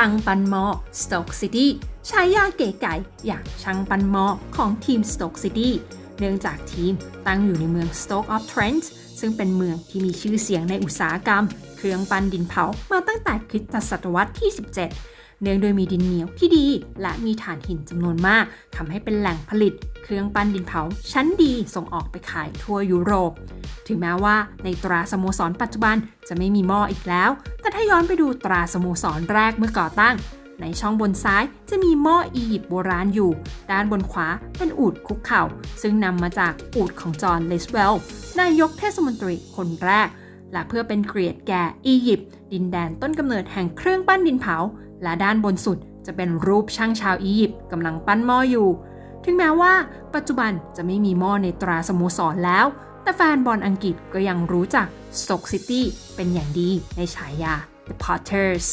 ช่างปันหมอ Stoke City ฉายาเก๋ไก่อย่างช่างปันหมอของทีม Stoke City เนื่องจากทีมตั้งอยู่ในเมือง Stoke of Trent ซึ่งเป็นเมืองที่มีชื่อเสียงในอุตสาหกรรม เครื่องปั้นดินเผามาตั้งแต่คริสตศตวรรษที่ 17 เนื่องโดยมีดินเหนียวที่ดี และมีถ่านหินจำนวนมากทำให้เป็นแหล่งผลิต เครื่องปั้นดินเผาชั้นดีส่งออกไปขายทั่วยุโรป ถึงแม้ว่าในตราสโมสรปัจจุบันจะไม่มีหม้ออีกแล้ว ถ้าย้อนไปดูตราสโมสรแรกเมื่อก่อตั้ง ในช่องบนซ้ายจะมีหม้ออียิปต์โบราณอยู่ ด้านบนขวาเป็นอูดคุกเข่า ซึ่งนำมาจากอูดของจอห์นเลสเวลล์นายกเทศมนตรีคนแรก และเพื่อเป็นเกรียรติแก่อียิปต์ดินแดนต้นกำเนิดแห่งเครื่องปั้นดินเผา และด้านบนสุดจะเป็นรูปช่างชาวอียิปต์กำลังปั้นหม้ออยู่ ถึงแม้ว่า ปัจจุบันจะไม่มีหม้อในตราสโมสรแล้ว แต่แฟนบอลอังกฤษก็ยังรู้จัก Stoke City เป็นอย่างดีในฉายา The Potters